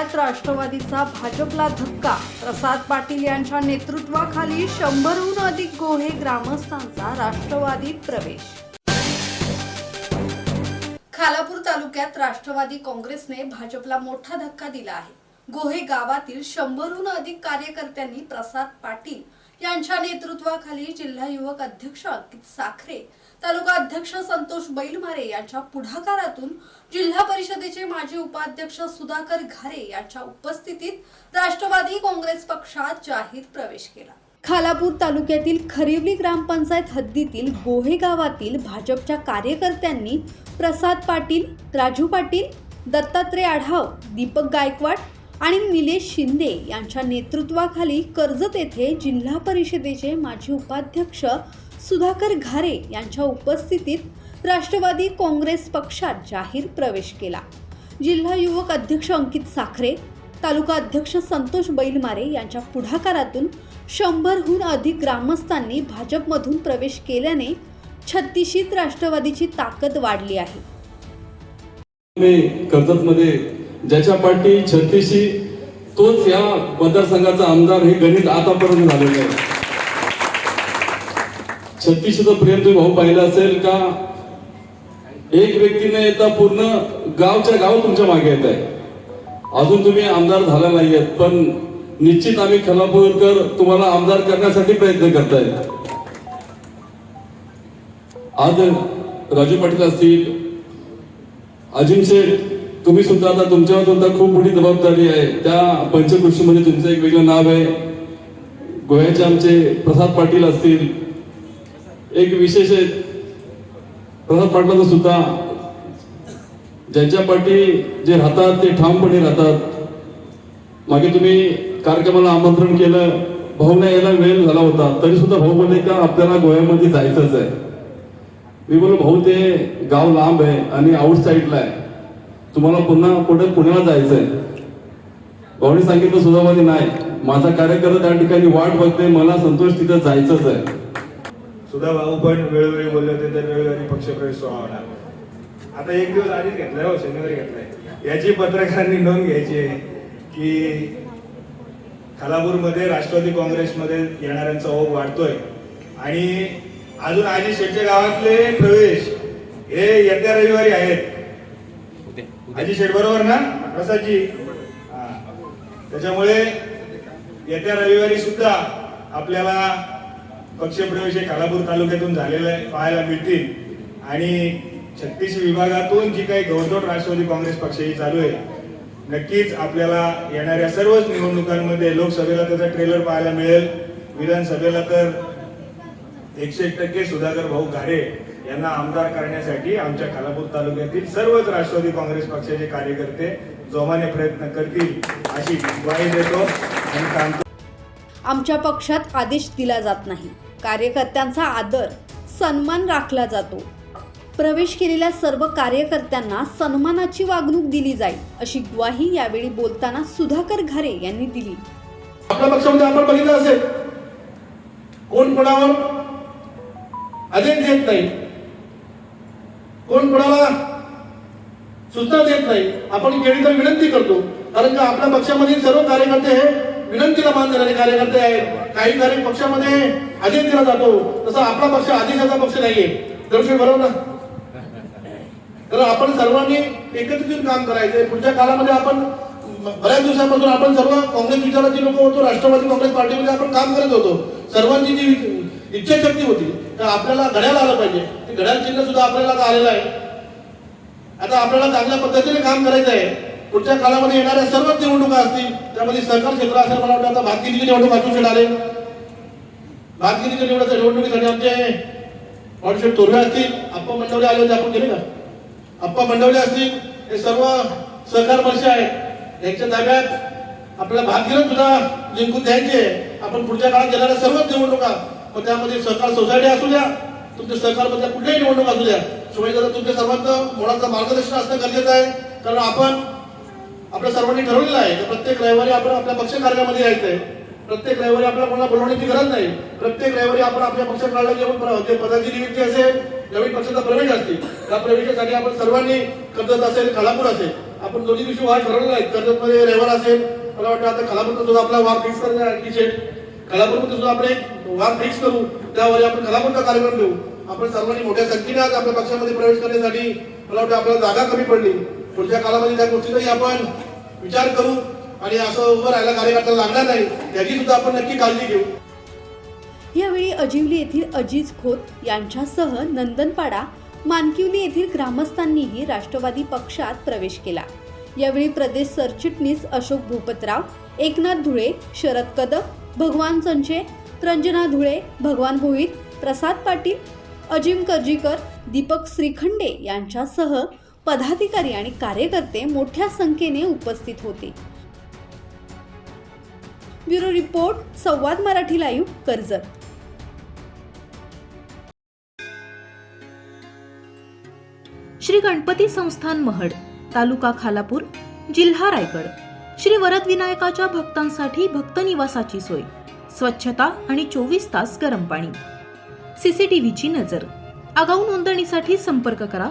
जिल्ह्यात राष्ट्रवादीचा भाजपला धक्का. प्रसाद पाटील यांच्या नेतृत्वाखाली शंभरहून अधिक गोहे ग्रामस्थांचा राष्ट्रवादीत प्रवेश. खालापूर तालुक्यात राष्ट्रवादी काँग्रेसने भाजपला मोठा धक्का दिला आहे. गोहे गावातील शंभरहून अधिक कार्यकर्त्यांनी प्रसाद पाटील यांच्या नेतृत्वाखाली जिल्हा युवक अध्यक्ष अंकित साखरे तालुका अध्यक्ष संतोष बैलमारे यांच्या पुढाकारातून जिल्हा परिषदेचे माजी उपाध्यक्ष सुधाकर घारे यांच्या उपस्थितीत राष्ट्रवादी काँग्रेस पक्षात जाहीर प्रवेश केला. खालापूर तालुक्यातील खरिवली ग्रामपंचायत हद्दीतील गोहे गावातील भाजपच्या कार्यकर्त्यांनी प्रसाद पाटील राजू पाटील दत्तात्रय आढाव दीपक गायकवाड आणि निलेश शिंदे यांच्या नेतृत्वाखाली कर्जत येथे जिल्हा परिषदेचे माजी उपाध्यक्ष सुधाकर घारे यांच्या उपस्थितीत राष्ट्रवादी काँग्रेस पक्षात जाहीर प्रवेश केला. जिल्हा युवक अध्यक्ष अंकित साखरे तालुका अध्यक्ष संतोष बैलमारे यांच्या पुढाकारातून शंभरहून अधिक ग्रामस्थांनी भाजपमधून प्रवेश केल्याने छत्तीशीत राष्ट्रवादीची ताकद वाढली आहे. कर्जतमध्ये ज्याच्या पाठी छत्तीशी तोच या मतदारसंघाचा आमदार हे गणित आतापर्यंत झालेलं आहे. छत्तीशीचं प्रेम तुम्ही भाऊ पाहिलं असेल का? एक व्यक्तीने येता पूर्ण गावच्या गाव तुमच्या मागे येत आहे. अजून तुम्ही आमदार झाला नाहीयेत पण निश्चित आम्ही खलापूरकर तुम्हाला आमदार करण्यासाठी प्रयत्न करतायत आज राजू पाटील असतील अजिम शेठ तुम्ही सुद्धा आता तुमच्यावर सुद्धा खूप मोठी जबाबदारी आहे. त्या पंचकृषीमध्ये तुमचं एक वेगळं नाव आहे. गोव्याचे आमचे प्रसाद पाटील असतील एक विशेष आहे. प्रसाद पाटलाचं सुद्धा. ज्यांच्या पाठी जे राहतात ते ठामपणे राहतात. मागे तुम्ही कार्यक्रमाला आमंत्रण केलं. भाऊने यायला वेळ झाला होता. तरी सुद्धा भाऊ बोलले का आपल्याला गोव्यामध्ये जायचंच आहे. मी बोललो भाऊ ते गाव लांब आहे आणि आउट साईडला आहे. तुम्हाला पुन्हा पुढे पुण्याला जायचं आहे? भाऊने सांगितलं सुद्धा नाही. माझा कार्यकर्ता त्या ठिकाणी वाट बघते. मला संतोष तिथं जायचंच आहे. सुधा भाऊ पण वेळोवेळी बोलले होते तर रविवारी पक्षप्रवेश सोहळा होणार. आता एक दिवस आधीच घेतलाय हो शनिवारी घेतलाय. याची पत्रकारांनी नोंद घ्यायची आहे की खालापूरमध्ये राष्ट्रवादी काँग्रेसमध्ये येणाऱ्यांचा ओघ वाढतोय. आणि अजून आजी शेटच्या गावातले प्रवेश हे येत्या रविवारी आहेत. आजी शेठ बरोबर ना? प्रसादजी? हा. त्याच्यामुळे येत्या रविवारी सुद्धा आपल्याला पक्षप्रवेश हे कालापूर तालुक्यातून झालेले पाहायला मिळतील. आणि छत्तीस विभागातून जी काही गवतोड राष्ट्रवादी काँग्रेस पक्षही चालू आहे नक्कीच आपल्याला येणाऱ्या सर्वच निवडणुकांमध्ये लोकसभेला त्याचा ट्रेलर पाहायला मिळेल. विधानसभेला तर एकशे एक टक्के सुधाकर भाऊ घारे यांना आमदार करण्यासाठी आमच्या खालापूर तालुक्यातील सर्वच राष्ट्रवादी काँग्रेस पक्षाचे कार्यकर्ते जोमाने प्रयत्न करतील अशी ग्वाही देतो आणि आमच्या पक्षात आदेश दिला जात नाही. कार्यकर्त्यांचा आदर सन्मान राखला जातो. प्रवेश केलेल्या सर्व कार्यकर्त्यांना सन्मानाची वागणूक दिली जाईल अशी ग्वाही यावेळी बोलताना सुधाकर घारे यांनी दिली. आपल्या पक्षामध्ये आपण बघितलं असेल कोण कोणावर आदेश देत नाही. कोण कोणाला सूचना देत नाही. आपण केली तर विनंती करतो कारण का आपल्या पक्षामधील सर्व कार्यकर्ते हे विनंतीला मान देणारे कार्यकर्ते आहेत. काही कार्य पक्षामध्ये आदेश दिला जातो. तसा आपला पक्ष आदेशाचा पक्ष नाहीये. दर्शक बरोबर ना? तर आपण सर्वांनी एकत्रित काम करायचंय. पुढच्या काळामध्ये आपण बऱ्याच दिवसापासून आपण सर्व काँग्रेस विचाराचे लोक होतो. राष्ट्रवादी काँग्रेस पार्टीमध्ये आपण काम करत होतो. सर्वांची जी इच्छाशक्ती होती तर आपल्याला घड्याळ आलं पाहिजे. ते घड्याल चिन्ह सुद्धा आपल्याला आलेलं आहे. आता आपल्याला चांगल्या पद्धतीने काम करायचं आहे. पुढच्या काळामध्ये येणाऱ्या सर्वच निवडणुका असतील त्यामध्ये सहकार क्षेत्र असेल मला वाटतं आता भातगिरीची निवडणूक अचूक आले. भातगिरीच्या निवडणुकीच्या निवडणुकीसाठी आमचे मॉडशेट तोरवे असतील आप्पा मंडवले आले होते आपण गेले का आप्पा मंडवले असतील हे सर्व सहकार वर्ष आहेत. यांच्या ताब्यात आपल्याला भागगिरत सुद्धा जिंकून द्यायचे आहे. आपण पुढच्या काळात येणाऱ्या सर्वच निवडणुका मग त्यामध्ये सहकार सोसायटी असू द्या तुमच्या सहकारमधल्या कुठल्याही निवडणूक असू द्या. शिवाय तुमच्या सर्वांचं मुळाचं मार्गदर्शन असणं गरजेचं आहे. कारण आपण आपल्या सर्वांनी ठरवलेलं आहे की प्रत्येक रविवारी आपण आपल्या पक्ष कार्यामध्ये यायचं आहे प्रत्येक रविवारी आपल्याला कोणाला बोलवण्याची गरज नाही. प्रत्येक रविवारी आपण आपल्या पक्ष कार्याला जेवण ते जे पदाची निमित्ती असेल नवीन पक्षाचा प्रवेश असतील त्या प्रवेशासाठी आपण सर्वांनी कर्जत असेल खालापूर असेल. आपण दोन्ही दिवशी वार ठरवलेला आहे. कर्जतमध्ये रविवार असेल मला वाटतं आता खालापूरचा सुद्धा आपला वार फिक्स करणार खालापूरमध्ये सुद्धा आपण एक वार फिक्स करू. त्यावर आपण खालापूरचा कार्यक्रम घेऊ. आपण सर्वांनी मोठ्या संख्येने आज आपल्या पक्षामध्ये प्रवेश करण्यासाठी मला वाटतं आपल्याला जागा कमी पडली. पुढच्या काळामध्ये त्या गोष्टीचाही आपण विचार करू आणि असं उभं राहायला कार्यकर्ता लागणार नाही याची सुद्धा आपण नक्की काळजी घेऊ. यावेळी अजिवली येथील अजिज खोत यांच्यासह नंदनपाडा मानकिवली येथील ग्रामस्थांनीही राष्ट्रवादी पक्षात प्रवेश केला. यावेळी प्रदेश सरचिटणीस अशोक भूपतराव एकनाथ धुळे शरद कदम भगवान संचे रंजना धुळे भगवान भोईर प्रसाद पाटील अजिम कर्जीकर दीपक श्रीखंडे यांच्यासह पदाधिकारी आणि कार्यकर्ते मोठ्या संख्येने उपस्थित होते. Bureau report Samvad Marathi live Karjat. Shri Ganpati Sansthan Mahad taluka Khalapur जिल्हा रायगड. श्री वरदविनायकाच्या भक्तांसाठी भक्त निवासाची सोय स्वच्छता आणि चोवीस तास गरम पाणी. सीसीटीव्हीची नजर. आगाऊ नोंदणीसाठी संपर्क करा